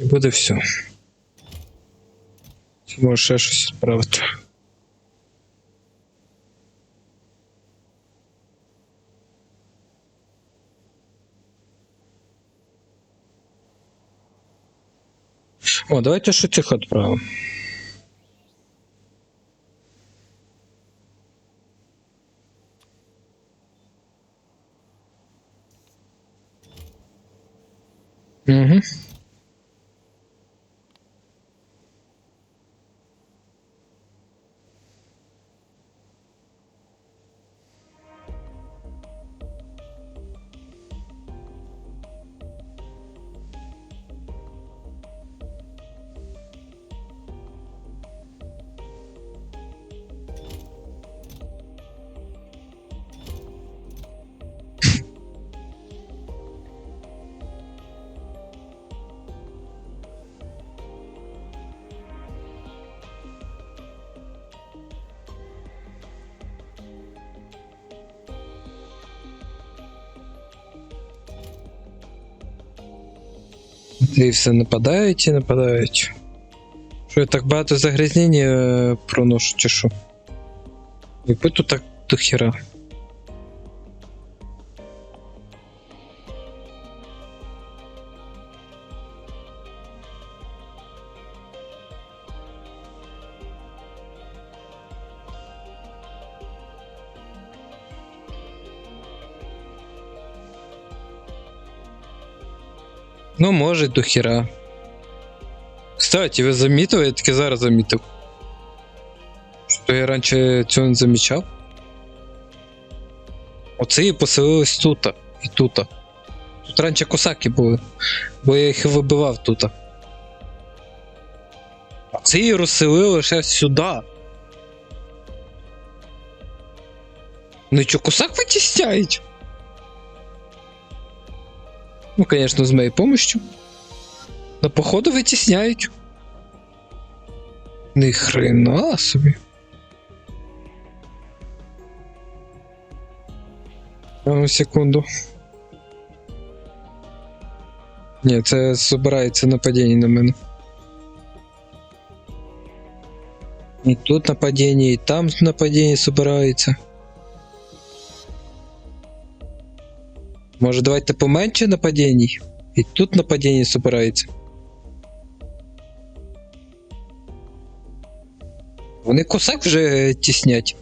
І буде все. Чи може ще щось справити? О, давайте ще цих відправимо. Угу. Все нападають і нападають. Що я так багато загрязнення е, проношу, чи що? Якби так до хіра. Ну, може, до хіра. Кстати, ви замітили? Я таки зараз замітив. Що я раніше цього не замічав. Оце і поселились тут. І тут. Тут раніше косаки були, бо я їх вибивав тут. А це і розселили лише сюди. Ну і що, косак витісняють? Ну, конечно, з моєю помощью. На походу витісняють. Ни хрена собі. А ну, секунду. Ні, це збирається нападіння на мене. І тут нападіння, і там нападіння збирається. Може, давайте поменше нападінь? І тут нападіння збирається. Вони косак вже тіснять.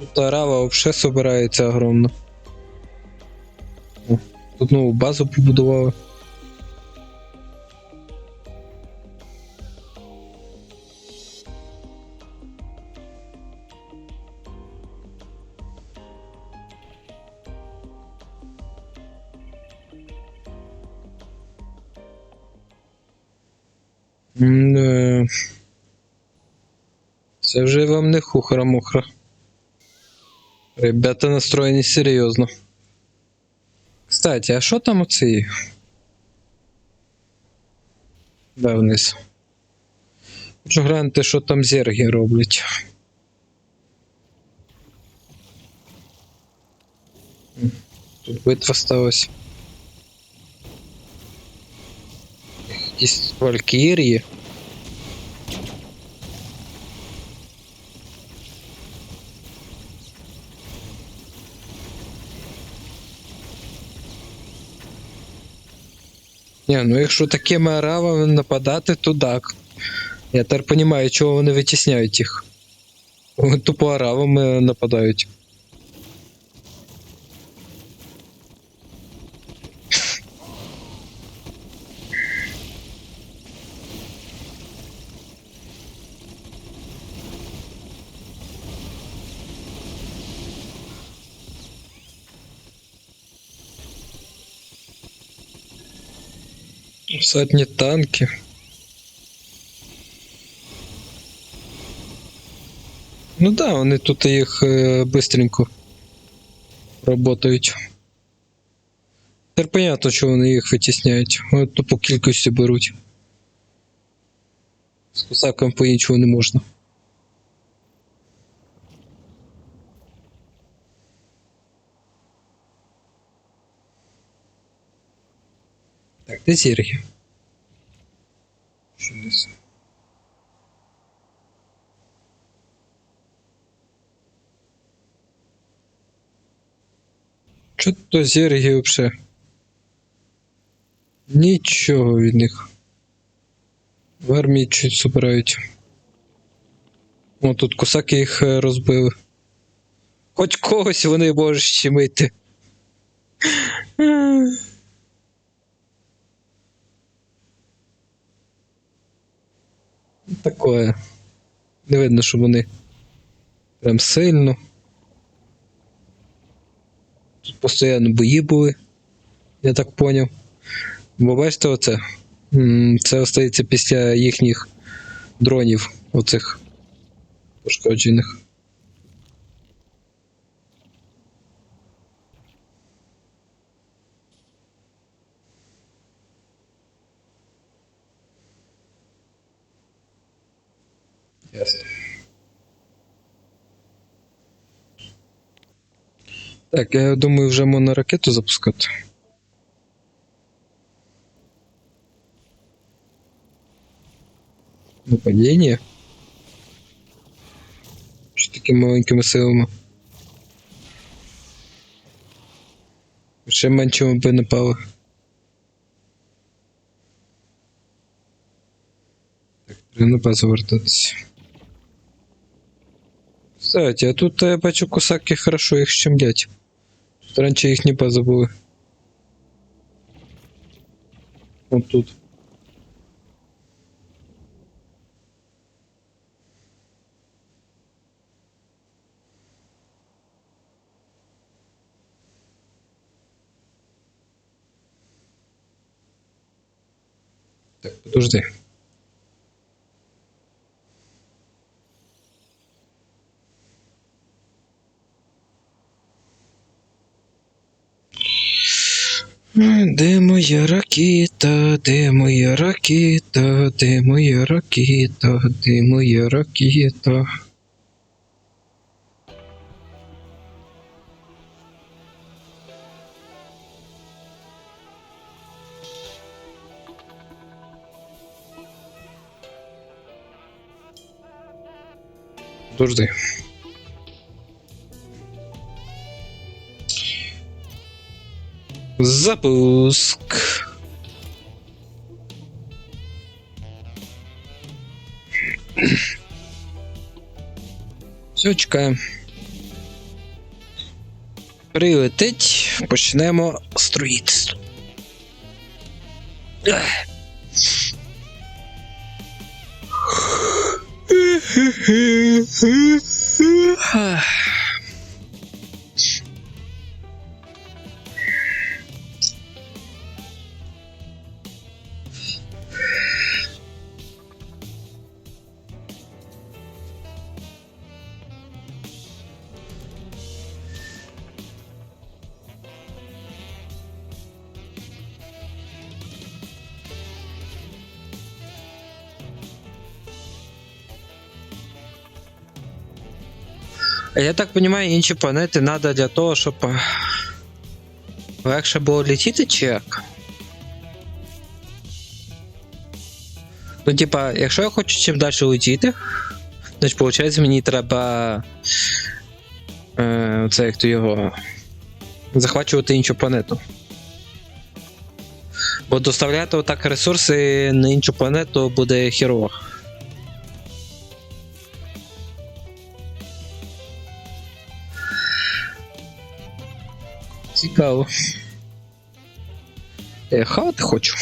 Тут арава вообще собирається огромно. Тут нову базу побудували. Це вже вам не хухра-мухра. Ребята настроєні серйозно. Кстати, а що там оці? Да, вниз. Хочу глянути, що там зерги роблять. Тут битва сталася. Якісь валькірії. Ні, ну якщо такими аравами нападати, то так. Я тепер розумію, чого вони витісняють їх. Тупо аравами нападають. сотни танки. Ну да, вони тут їх е, бистренько роботають. Тепер понятно, що вони їх витісняють. Вони то по кількості беруть. З кусаком по іншому не можна. Так, де зірги? Що десь? Чо то зірги вообще? Нічого від них. В армії чуть собирають. О, тут косаки їх е, розбили. Хоч когось вони можуть щемити. Такое. Не видно, що вони прям сильно. Тут постійно бої були, я так поняв. Бо бачите оце? Це остається після їхніх дронів, оцих пошкоджених. Ясно. Так, я думаю, вже можна ракету запускати. Нападіння? Чи такими маленькими силами? Ще меншими би напали. Так, треба на базу вертатися. Кстати, а тут я бачу косаки хорошо їх щемлять. Тут раніше їх не база були. От тут. Так, подожди. Моя ракета, де моя ракета, де моя ракета, де моя ракета? Подожди. Запуск. Все, чекаємо. Прилетить, почнемо строїтельство. Я так розумію, інші планети треба для того, щоб е, легше було летіти чи як? Ну, типа, якщо я хочу чим далі летіти, значить, виходить, мені треба. Е, це як то його. Захвачувати іншу планету. Бо доставляти отак ресурси на іншу планету буде херово. Цікаво. Я хавати хочу.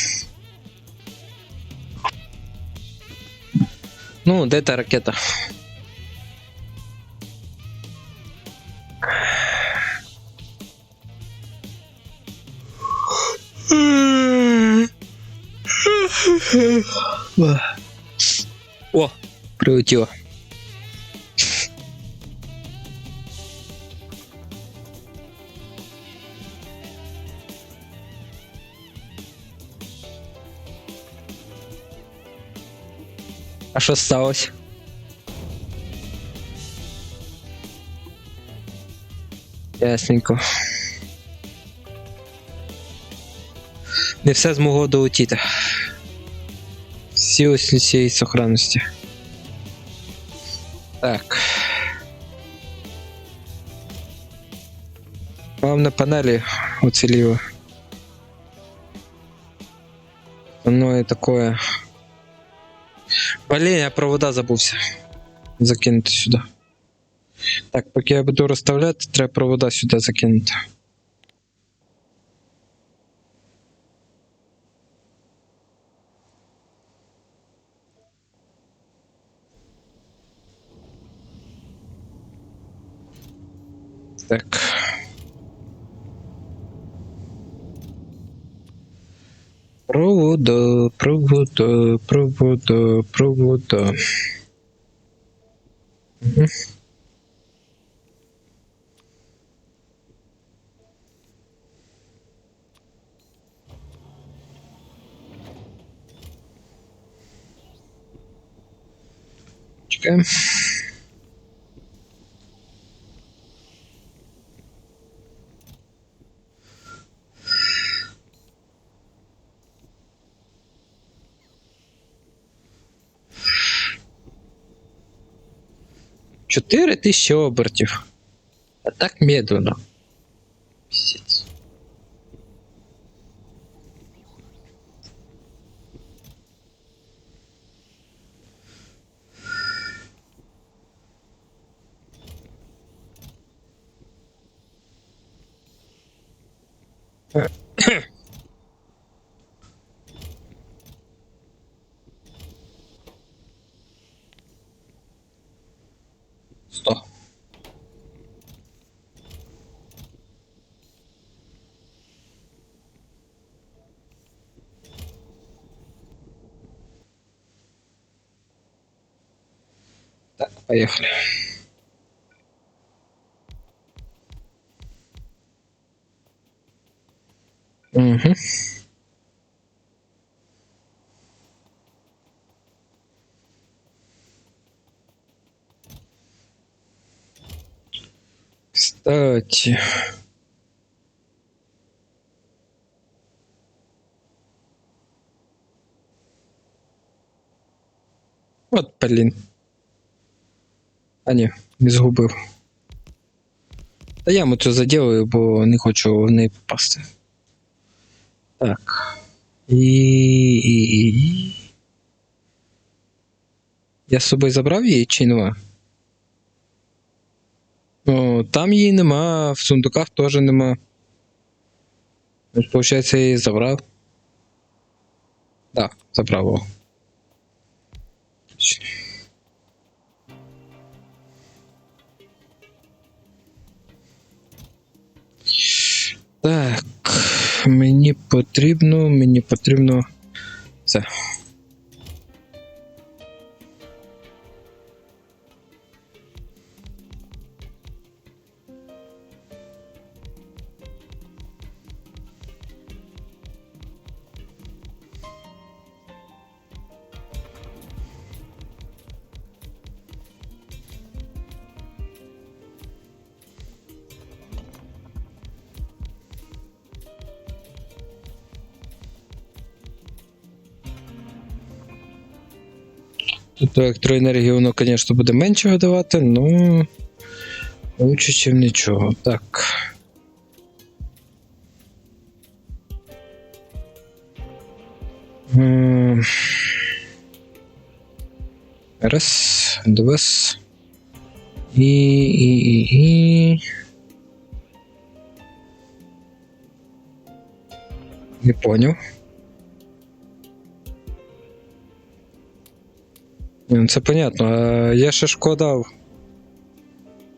Ну, де та ракета? О, прилетіло. А що сталося? Ясненько. Не все змогло долетіти. Всі ось цієї сохранності. Так. Вам на панелі уціліло. Ну і такое. Блін, я провода забувся. Закинути сюди. Так, поки я буду розставляти, треба провода сюди закинути. Так. Провода, провода, провода, 4 тисячі обертів. А так медленно. Поехали. Угу. Кстати. От, блін. А ні, не згубив. Та я це заділаю, бо не хочу в неї попасти. Так. І. Я з собою забрав її чи нема? О, там її нема, в сундуках теж нема. Ось, Виходить, я її забрав. Так, да, забрав. Так, мені потрібно, мені потрібно. Все. Тут електроенергії воно, звісно, буде менше видавати, ну. Лучше, ніж нічого. Так. Раз, два. І, і, і, і. Не понял. Це понятно. А я ще шкода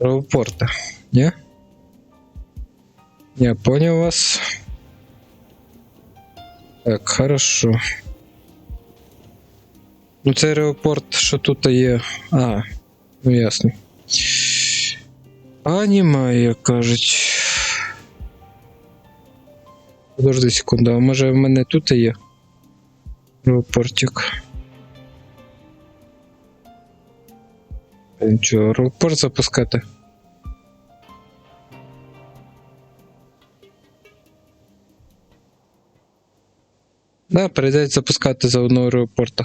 аеропорта, ні? Я понял вас. Так, хорошо. Ну, це аеропорт, що тут є. А, ну ясно. А немає, як кажуть. Подожди секунду, а може в мене тут є аеропортик. Нічого, аеропорт запускати. Да, прийдеться запускати за одного аеропорта.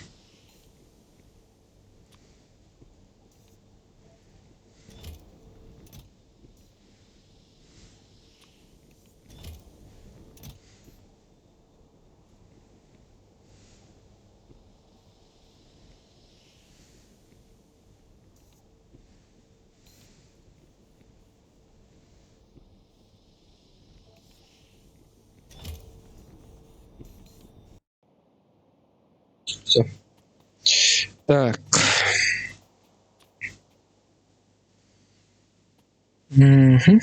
Так. Угу.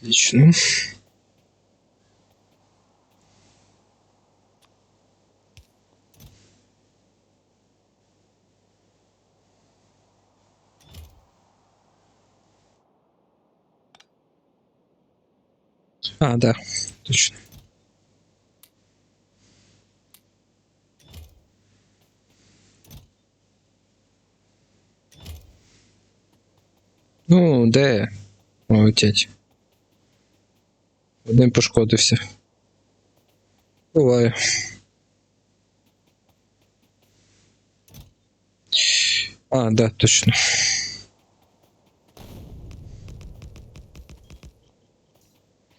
Отлично. А, да, точно. Ну, де? Молодець. Один пошкодився. Буває. А, да, точно.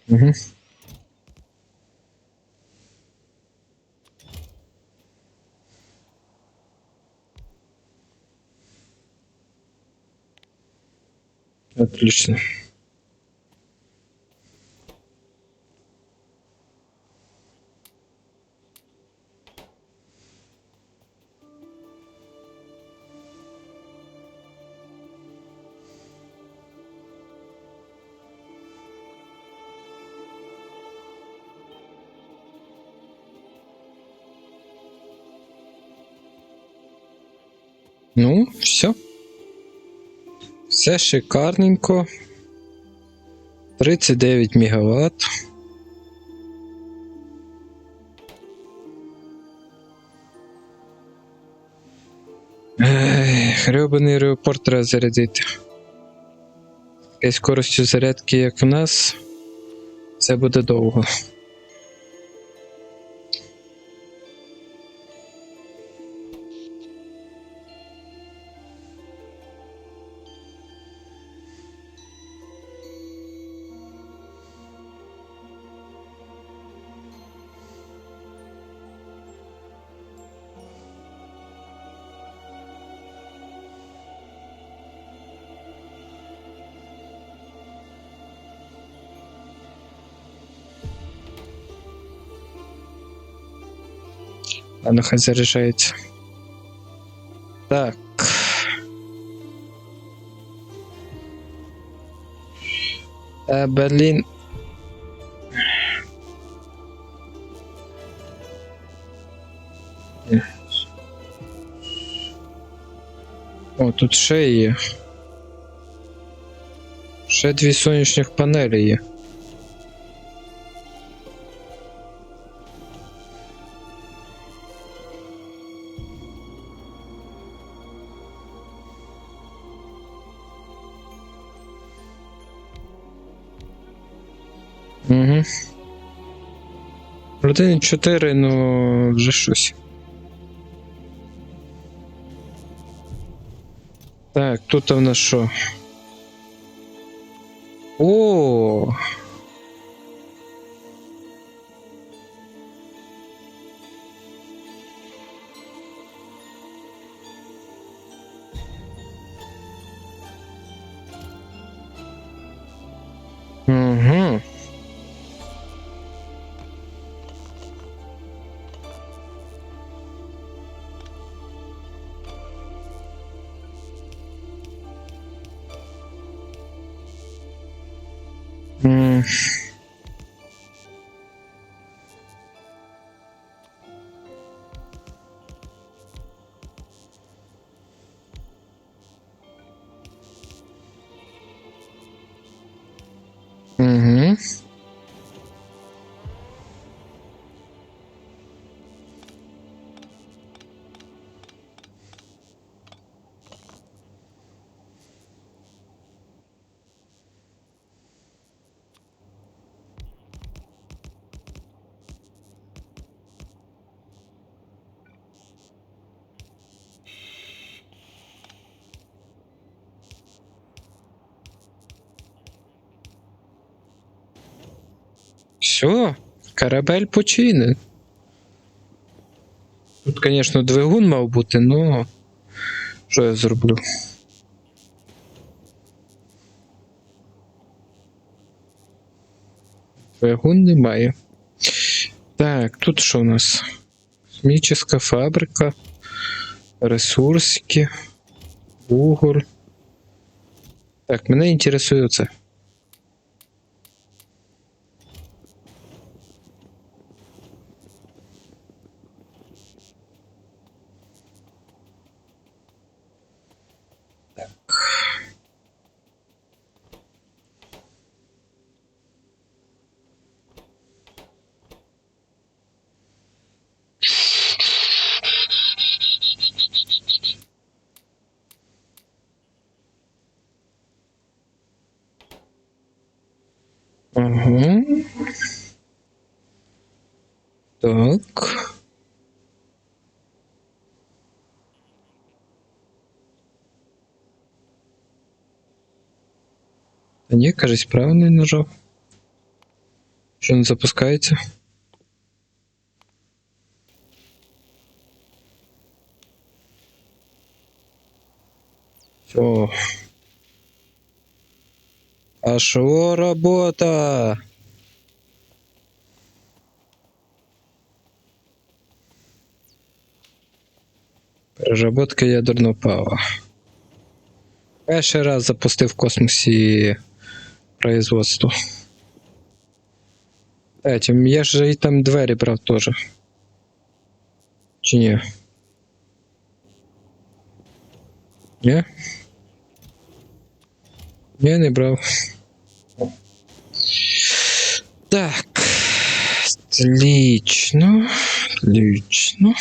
Угу. Отлично. Ну, все. Все шикарненько. 39 мегаватт. Ей, гребаний аеропорт треба зарядити. Такою скоростю зарядки, як в нас, це буде довго. А ну хай заряджається. Так. Е, Берлін. Ні. О, тут ще є. Ще дві сонячних панелі є. Угу. 1.4, ну вже щось. Так, тут у нас що? О! Все, корабель починен. Тут, звісно, двигун мав бути, але що я зроблю? Двигун немає. Так, тут що у нас? Хімічна фабрика, ресурсики, уголь. Так, мене інтересує це. Ага. Так. Та ні, кажись, правильно нажав. Що не запускається? Все. А шо работа? Переработка ядерного палива. Перший раз запустив в космосі производство. Этим, я ж і там двері брав теж. Чи ні? Ні? Ні, не брав. Так. Отлично. Отлично.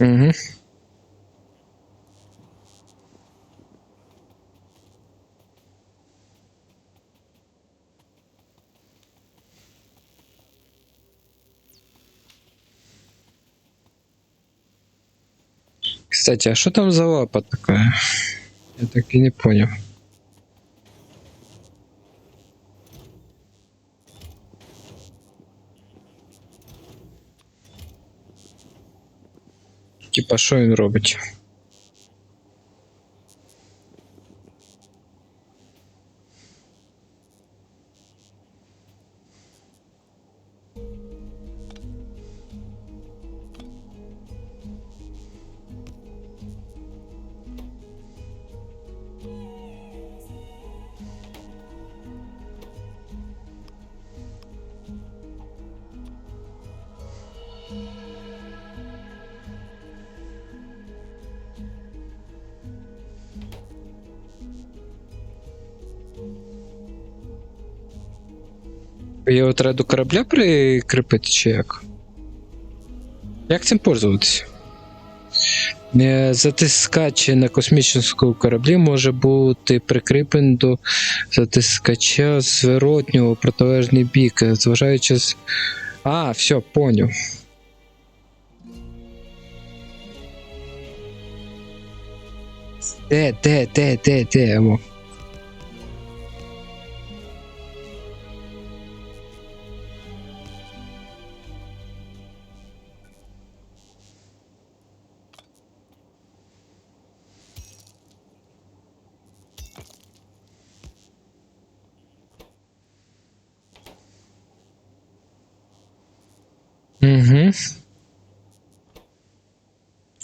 Угу. Кстати, а что там за лапа такая? Я так и не понял. Типа, що він робить? Його треба до корабля прикріпити чи як? Як цим пользуватися? Е, Затискач на космічному кораблі може бути прикріплений до затискача зворотнього протилежний бік, зважаючи з. А, все, поняв. Де, де, де, де, де?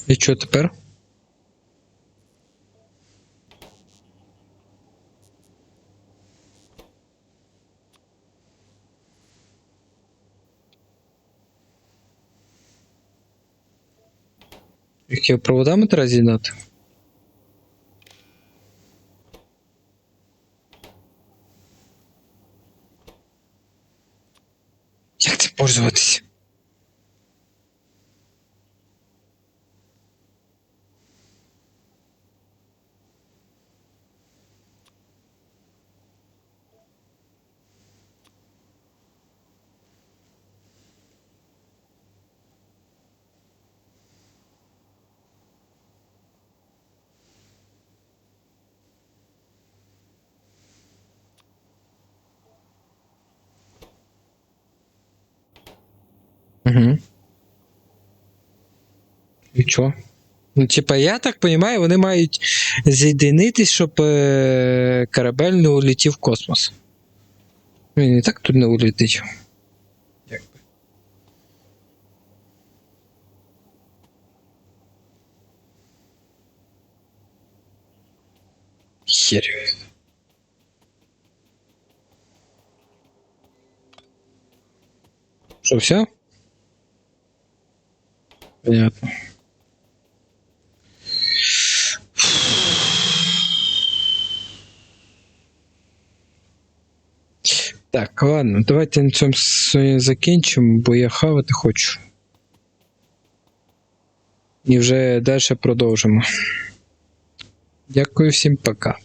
І що тепер? Які проводами треба з'єднати? Як це пользуватися? Угу. І що? Ну, типа, я так розумію, вони мають з'єдинитись, щоб е- корабель не улетів в космос. Він і так тут не улетить. Хер. Що, все? Понятно. Так, ладно, давайте на цьому закінчимо, бо я хавати хочу. І вже далі продовжимо. Дякую всім, пока.